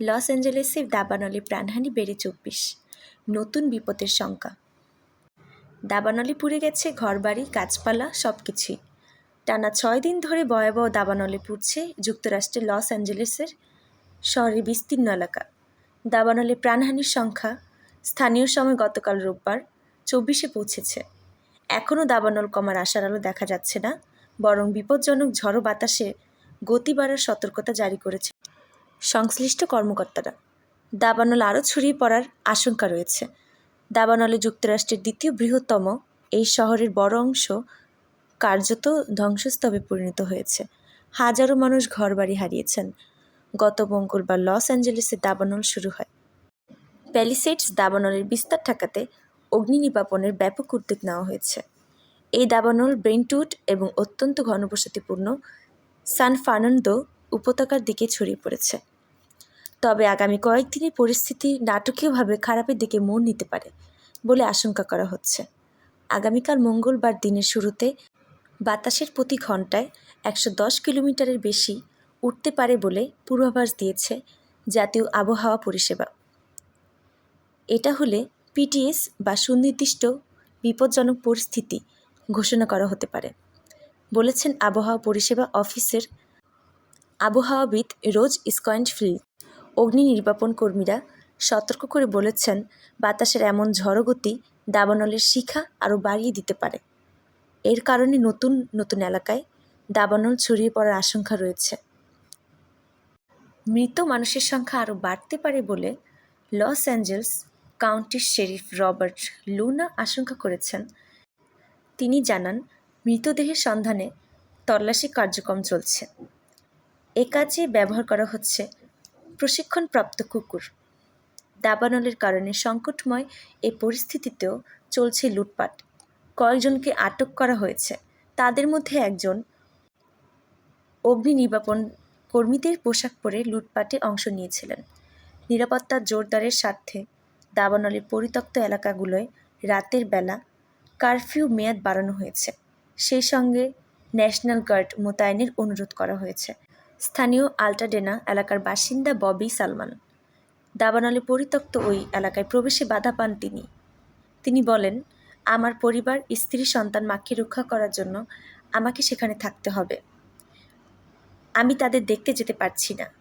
Loss অ্যাঞ্জেলেসে দাবানলে প্রাণহানি বেড়ে চব্বিশ। নতুন বিপদের শঙ্কা। দাবানলে পুড়ে গেছে ঘরবাড়ি, গাছপালা সব কিছুই টানা ছয় দিন ধরে ভয়াবহ দাবানলে পুড়ছে যুক্তরাষ্ট্রের লস অ্যাঞ্জেলেসের শহরের বিস্তীর্ণ এলাকা। দাবানলে প্রাণহানির সংখ্যা স্থানীয় সময় গতকাল রোববার চব্বিশে পৌঁছেছে। এখনও দাবানল কমার আশার আলো দেখা যাচ্ছে না, বরং বিপজ্জনক ঝড়ো বাতাসে গতি বাড়ার সতর্কতা জারি করেছে সংশ্লিষ্ট কর্মকর্তারা। দাবানল আরও ছড়িয়ে পড়ার আশঙ্কা রয়েছে। দাবানলে যুক্তরাষ্ট্রের দ্বিতীয় বৃহত্তম এই শহরের বড় অংশ কার্যত ধ্বংসস্তবে পরিণত হয়েছে। হাজারো মানুষ ঘরবাড়ি হারিয়েছেন। গত মঙ্গলবার লস অ্যাঞ্জেলেসে দাবানল শুরু হয়। প্যালিসেডস দাবানলের বিস্তার ঠেকাতে অগ্নি নির্বাপনের ব্যাপক উদ্যোগ নেওয়া হয়েছে। এই দাবানল ব্রেন্টউড এবং অত্যন্ত ঘনবসতিপূর্ণ সান ফার্নান্দো উপত্যকার দিকে ছড়িয়ে পড়েছে। তবে আগামী কয়েকদিনই পরিস্থিতি নাটকীয়ভাবে খারাপের দিকে মোড় নিতে পারে বলে আশঙ্কা করা হচ্ছে। আগামীকাল মঙ্গলবার দিনের শুরুতে বাতাসের প্রতি ঘন্টায় একশো দশ কিলোমিটারের বেশি উঠতে পারে বলে পূর্বাভাস দিয়েছে জাতীয় আবহাওয়া পরিষেবা। এটা হলে পিটিএস বা সুনির্দিষ্ট বিপজ্জনক পরিস্থিতি ঘোষণা করা হতে পারে, বলেছেন আবহাওয়া পরিষেবা অফিসের আবহাওয়াবিদ রোজ স্কয়েন্টফিল্ড অগ্নি নির্বাপন কর্মীরা সতর্ক করে বলেছেন, বাতাসের এমন ঝড়ো গতি দাবানলের শিখা আরও বাড়িয়ে দিতে পারে। এর কারণে নতুন নতুন এলাকায় দাবানল ছড়িয়ে পড়ার আশঙ্কা রয়েছে। মৃত মানুষের সংখ্যা আরও বাড়তে পারে বলে লস অ্যাঞ্জেলস কাউন্টির শেরিফ রবার্ট লুনা আশঙ্কা করেছেন। তিনি জানান, মৃতদেহের সন্ধানে তল্লাশি কার্যক্রম চলছে। এ কাজে ব্যবহার করা হচ্ছে প্রশিক্ষণপ্রাপ্ত কুকুর। দাবানলের কারণে সংকটময় এই পরিস্থিতিতেও চলছে লুটপাট। কয়েকজনকে আটক করা হয়েছে। তাদের মধ্যে একজন অগ্নি নির্বাপন কর্মীদের পোশাক পরে লুটপাটে অংশ নিয়েছিলেন। নিরাপত্তা জোরদারের স্বার্থে দাবানলের পরিত্যক্ত এলাকাগুলোয় রাতের বেলা কারফিউ মেয়াদ বাড়ানো হয়েছে। সেই সঙ্গে ন্যাশনাল গার্ড মোতায়েনের অনুরোধ করা হয়েছে। স্থানীয় আল্টাডেনা এলাকার বাসিন্দা ববি সালমান। দাবানলে পরিত্যক্ত ওই এলাকায় প্রবেশে বাধা পান তিনি। তিনি বলেন, আমার পরিবার, স্ত্রী, সন্তান মাকে রক্ষা করার জন্য আমাকে সেখানে থাকতে হবে। আমি তাদের দেখতে যেতে পারছি না।